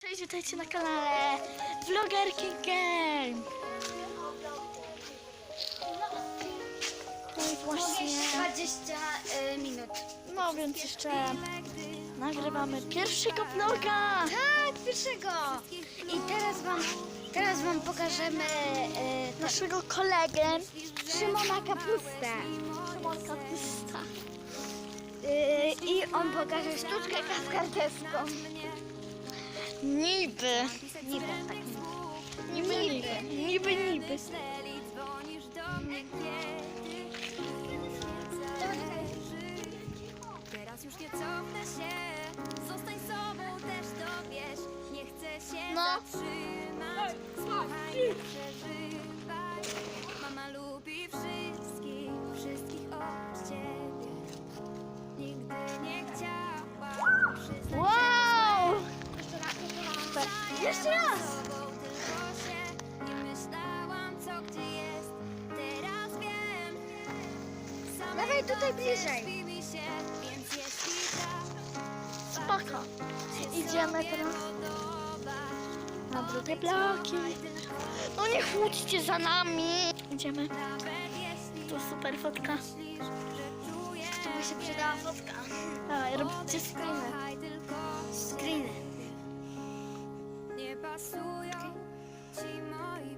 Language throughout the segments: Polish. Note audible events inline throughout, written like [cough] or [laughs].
Cześć, witajcie na kanale Vlogerki Game. To jest właśnie, 20 y, minut. no więc jeszcze nagrywamy pierwszego vloga. Tak, pierwszego. I teraz wam, teraz wam pokażemy y, Naszego kolegę Szymona Kapustę. Szymonka Pusta. Y, I on pokaże sztuczkę kaskaderską. Niby, Niby. niby, niby, niby, niby. zależy. Teraz już nie cofnę się, zostań sobą też to wiesz. Nie chcę się No. zatrzymać, słuchaj, nie Dawaj tutaj bliżej. Spoko. Idziemy teraz na drugie bloki. No nie chłódźcie za nami. Idziemy. Tu super fotka. To by się przydała fotka. Dawaj, róbcie screeny. Screeny. nie pasują ci moi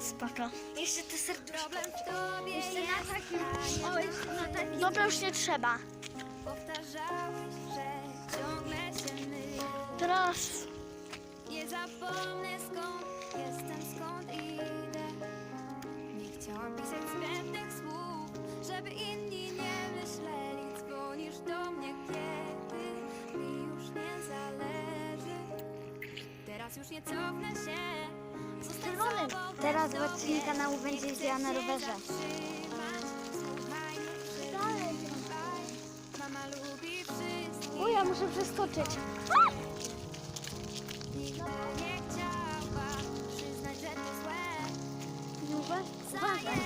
Spoko. Jeszcze te serduszko. problem w tobie Jeszcze jest na takim, o, jeszcze na takim. Dobra, już nie trzeba. Powtarzałeś, że ciągle się mylę Teraz Nie zapomnę skąd jestem, skąd idę Nie chciałam pisać zbędnych słów Żeby inni nie myśleli Dzwonisz do mnie kiedy mi już nie zależy Teraz już nie cofnę się Sobą, Teraz zobaczymy wiesz. kanału będzie jeździła na rowerze. wszystkich O, ja muszę przeskoczyć. Nie uważaj.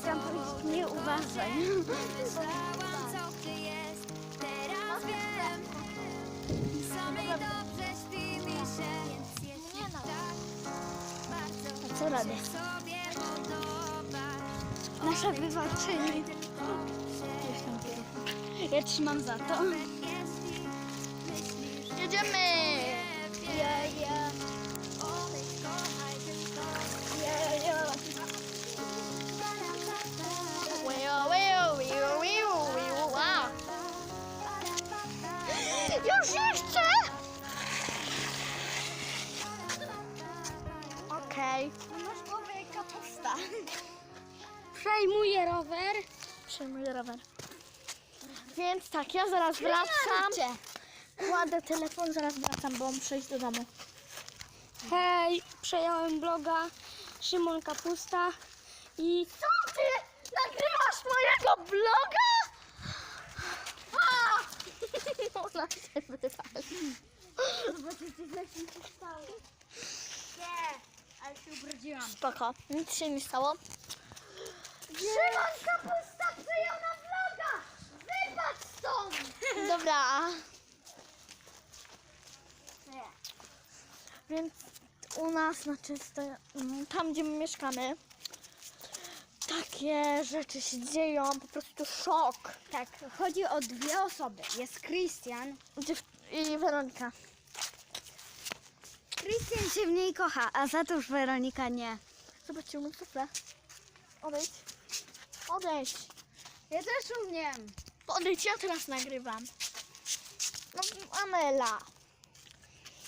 Chciałam powiedzieć, nie uważaj. [laughs] Teraz wiem Samej Sobie podobasz Nasza się ja trzymam za to. Jedziemy! Ja, ja, ja, ja. Już nie chcę! Okej. Masz głowę jak kapusta. Przejmuję rower. Przejmuję rower. Więc tak, ja zaraz wracam. Kładę telefon, zaraz wracam, bo muszę iść do domu. Hej, przejąłem bloga Szymon Kapusta i Co ty? Nagrywasz mojego bloga? A! [laughs] Ona się wywali. zobaczycie co się stało. Nie, ale się ubrudziłam. Spoko, nic się nie stało. Szymon Kapusta przejął na vloga! Wypadź stąd! [laughs] Dobra, Nie. więc u nas, znaczy sto- mm, tam gdzie my mieszkamy, takie rzeczy się dzieją, po prostu szok. Tak, chodzi o dwie osoby. Jest Christian. Dziew- I Weronika. Christian się w niej kocha, a za to już Weronika nie. Zobaczcie, umiem sufle. Odejdź. Odejdź. Ja też umiem. Odejdź, ja teraz nagrywam. No, Amela.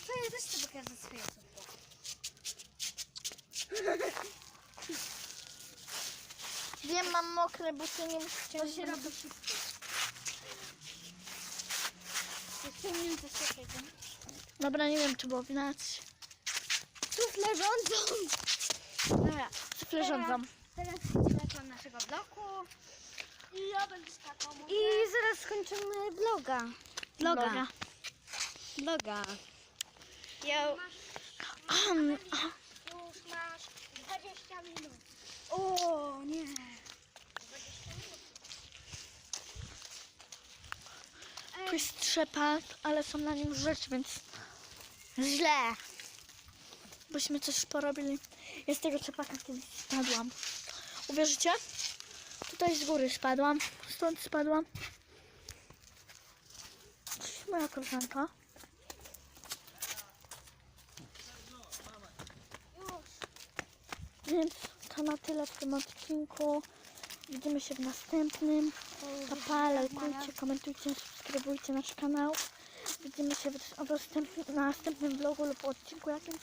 To ja też chcę pokazać swoje sufle. Wiem, mam mokre buty, nie musicie To się robi wszystko. Ściągnięte się tego. Dobra, nie wiem, czy było widać. Sufle rządzą. Dobra, sufle rządzą. Teraz idziemy do naszego bloku. I ja będę skakał. I zaraz skończymy vloga. Vloga. Vloga. Yo. Już masz 20 minut. O nie. Tu jest trzepak, ale są na nim rzeczy, więc Źle. Bośmy coś porobili. Ja z tego czepaka kiedyś spadłam. Uwierzycie? Tutaj z góry spadłam. Stąd spadłam. Moja koleżanka. Więc to na tyle w tym odcinku. Widzimy się w następnym. Pa, pa, lajkujcie, komentujcie, subskrybujcie nasz kanał. Widzimy się w, następnym, na następnym vlogu lub odcinku jakimś.